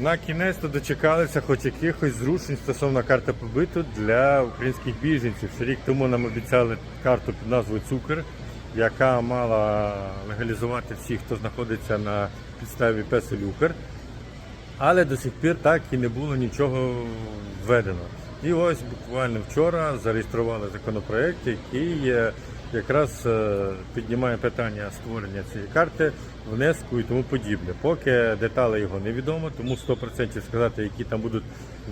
На кінець то дочекалися хоч якихось зрушень стосовно карти побиту для українських біженців. Ще рік тому нам обіцяли карту під назвою Цукер, яка мала легалізувати всіх, хто знаходиться на підставі Песелюкер. Але до сих пір так і не було нічого введено. І ось буквально вчора зареєстрували законопроект, який якраз е, піднімає питання створення цієї карти, внеску і тому подібне. Поки деталі його невідомо, тому 100% сказати, які там будуть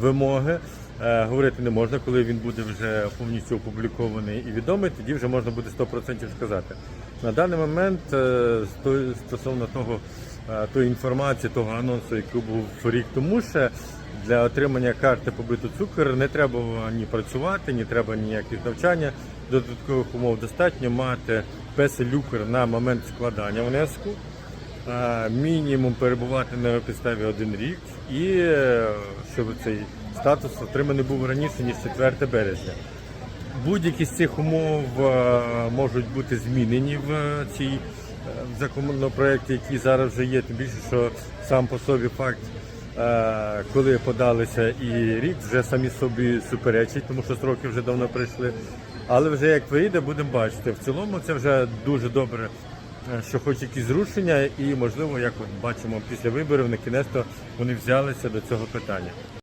вимоги, е, говорити не можна. Коли він буде вже повністю опублікований і відомий, тоді вже можна буде 100% сказати. На даний момент е, стосовно того тої інформації, того анонсу, який був рік тому ще. Для отримання карти побиту цукор не треба ні працювати, ні треба ніяких навчання. Додаткових умов достатньо мати песелюкер на момент складання внеску, мінімум перебувати на підставі один рік, і е, щоб цей статус отриманий був раніше ніж 4 березня. Будь-які з цих умов е, можуть бути змінені в е, цій законопроекті, який зараз вже є. Тим більше, що сам по собі факт, коли подалися і рік, вже самі собі суперечить, тому що строки вже давно прийшли. Але вже як вийде, будемо бачити. В цілому це вже дуже добре, е, що хоч якісь зрушення, і можливо, як от бачимо після виборів, на кінець вони взялися до цього питання.